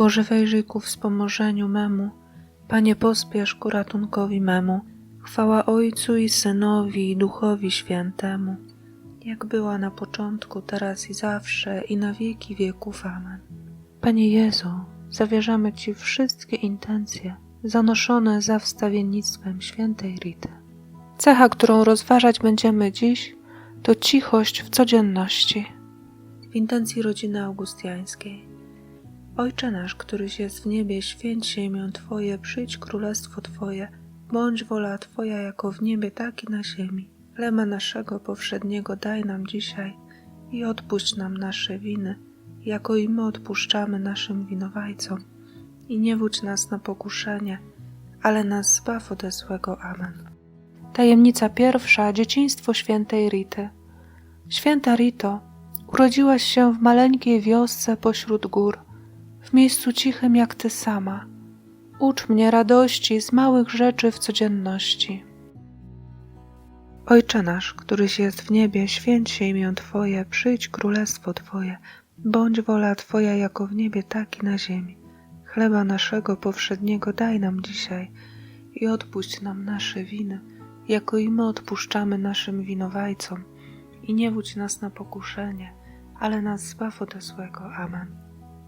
Boże wejrzyj ku wspomożeniu memu, Panie pospiesz ku ratunkowi memu. Chwała Ojcu i Synowi i Duchowi Świętemu, jak była na początku, teraz i zawsze, i na wieki wieków. Amen. Panie Jezu, zawierzamy Ci wszystkie intencje zanoszone za wstawiennictwem świętej Rity. Cecha, którą rozważać będziemy dziś, to cichość w codzienności. W intencji rodziny augustiańskiej. Ojcze nasz, któryś jest w niebie, święć się imię Twoje, przyjdź królestwo Twoje, bądź wola Twoja jako w niebie, tak i na ziemi. Chleba naszego powszedniego daj nam dzisiaj i odpuść nam nasze winy, jako i my odpuszczamy naszym winowajcom. I nie wódź nas na pokuszenie, ale nas zbaw ode złego. Amen. Tajemnica pierwsza, dzieciństwo świętej Rity. Święta Rito, urodziłaś się w maleńkiej wiosce pośród gór, w miejscu cichym jak ty sama. Ucz mnie radości z małych rzeczy w codzienności. Ojcze nasz, któryś jest w niebie, święć się imię Twoje, przyjdź królestwo Twoje, bądź wola Twoja jako w niebie, tak i na ziemi. Chleba naszego powszedniego daj nam dzisiaj i odpuść nam nasze winy, jako i my odpuszczamy naszym winowajcom. I nie wódź nas na pokuszenie, ale nas zbaw ode złego. Amen.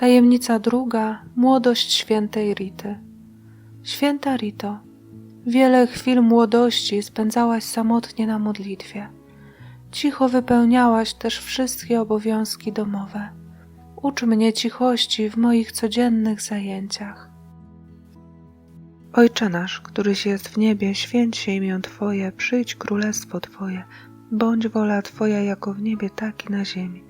Tajemnica druga, młodość świętej Rity. Święta Rito, wiele chwil młodości spędzałaś samotnie na modlitwie. Cicho wypełniałaś też wszystkie obowiązki domowe. Ucz mnie cichości w moich codziennych zajęciach. Ojcze nasz, któryś jest w niebie, święć się imię Twoje, przyjdź królestwo Twoje, bądź wola Twoja jako w niebie, tak i na ziemi.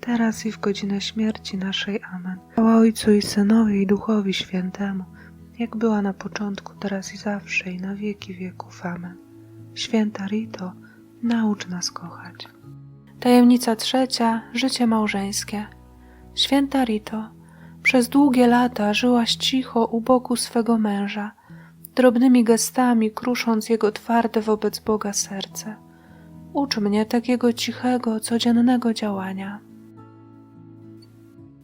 teraz i w godzinę śmierci naszej. Amen. Chwała Ojcu i Synowi i Duchowi Świętemu, jak była na początku, teraz i zawsze, i na wieki wieków. Amen. Święta Rito, naucz nas kochać. Tajemnica trzecia, życie małżeńskie. Święta Rito, przez długie lata żyłaś cicho u boku swego męża, drobnymi gestami krusząc jego twarde wobec Boga serce. Ucz mnie takiego cichego, codziennego działania.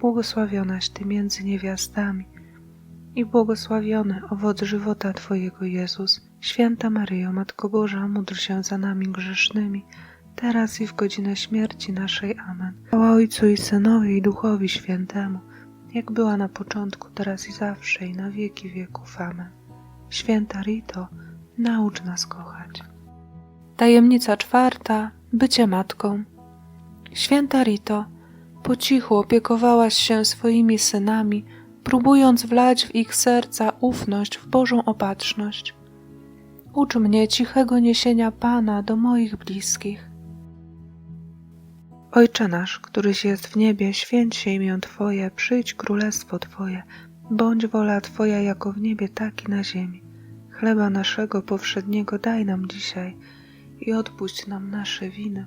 błogosławionaś Ty między niewiastami i błogosławiony owoc żywota Twojego Jezus. Święta Maryjo, Matko Boża, módl się za nami grzesznymi, teraz i w godzinę śmierci naszej. Amen. Chwała Ojcu i Synowi i Duchowi Świętemu, jak była na początku, teraz i zawsze i na wieki wieków. Amen. Święta Rito, naucz nas kochać. Tajemnica czwarta. Bycie matką. Święta Rito, po cichu opiekowałaś się swoimi synami, próbując wlać w ich serca ufność w Bożą opatrzność. Ucz mnie cichego niesienia Pana do moich bliskich. Ojcze nasz, któryś jest w niebie, święć się imię Twoje, przyjdź królestwo Twoje, bądź wola Twoja jako w niebie, tak i na ziemi. Chleba naszego powszedniego daj nam dzisiaj i odpuść nam nasze winy,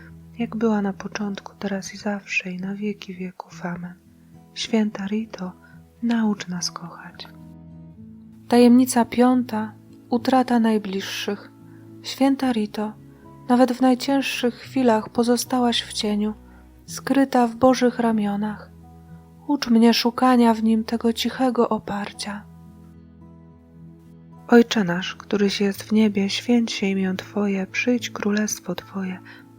jak była na początku, teraz i zawsze i na wieki wieków. Amen. Święta Rito, naucz nas kochać. Tajemnica piąta. Utrata najbliższych. Święta Rito, nawet w najcięższych chwilach pozostałaś w cieniu, skryta w Bożych ramionach. Ucz mnie szukania w nim tego cichego oparcia. Ojcze nasz, któryś jest w niebie, święć się imię Twoje, przyjdź królestwo Twoje,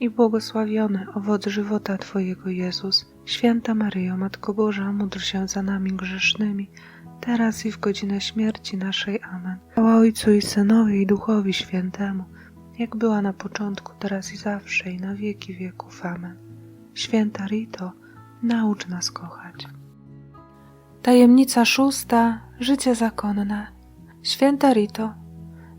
i błogosławiony owoc żywota Twojego Jezus. Święta Maryjo, Matko Boża, módl się za nami grzesznymi, teraz i w godzinę śmierci naszej. Amen. Chwała Ojcu i Synowi i Duchowi Świętemu, jak była na początku, teraz i zawsze i na wieki wieków. Amen. Święta Rito, naucz nas kochać. Tajemnica szósta. Życie zakonne. Święta Rito,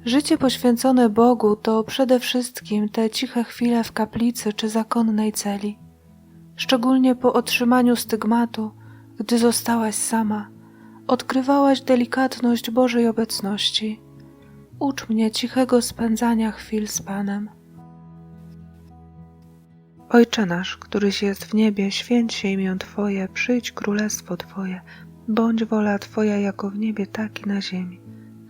życie poświęcone Bogu to przede wszystkim te ciche chwile w kaplicy czy zakonnej celi. Szczególnie po otrzymaniu stygmatu, gdy zostałaś sama, odkrywałaś delikatność Bożej obecności. Ucz mnie cichego spędzania chwil z Panem. Ojcze nasz, któryś jest w niebie, święć się imię Twoje, przyjdź królestwo Twoje, bądź wola Twoja jako w niebie, tak i na ziemi.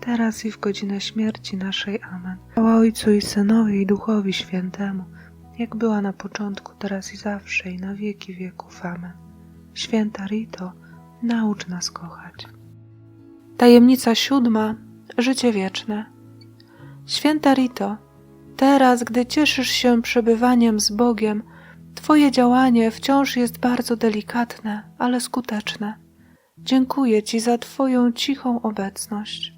teraz i w godzinę śmierci naszej. Amen. Chwała Ojcu i Synowi i Duchowi Świętemu, jak była na początku, teraz i zawsze i na wieki wieków. Amen. Święta Rito, naucz nas kochać. Tajemnica siódma. Życie wieczne. Święta Rito, teraz, gdy cieszysz się przebywaniem z Bogiem, Twoje działanie wciąż jest bardzo delikatne, ale skuteczne. Dziękuję Ci za Twoją cichą obecność.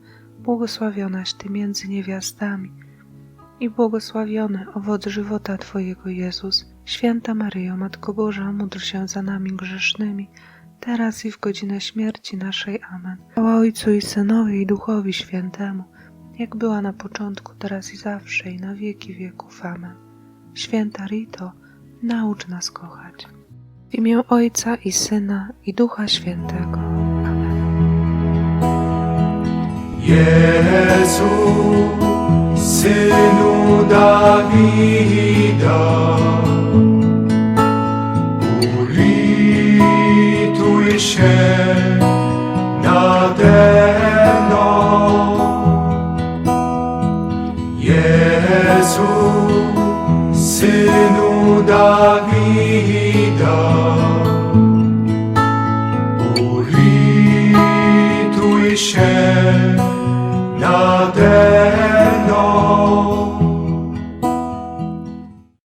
błogosławionaś Ty między niewiastami i błogosławiony owoc żywota Twojego Jezus. Święta Maryjo, Matko Boża, módl się za nami grzesznymi, teraz i w godzinę śmierci naszej. Amen. Chwała Ojcu i Synowi i Duchowi Świętemu, jak była na początku, teraz i zawsze i na wieki wieków. Amen. Święta Rito, naucz nas kochać. W imię Ojca i Syna i Ducha Świętego. Jezu, Synu Dawida, ulituj się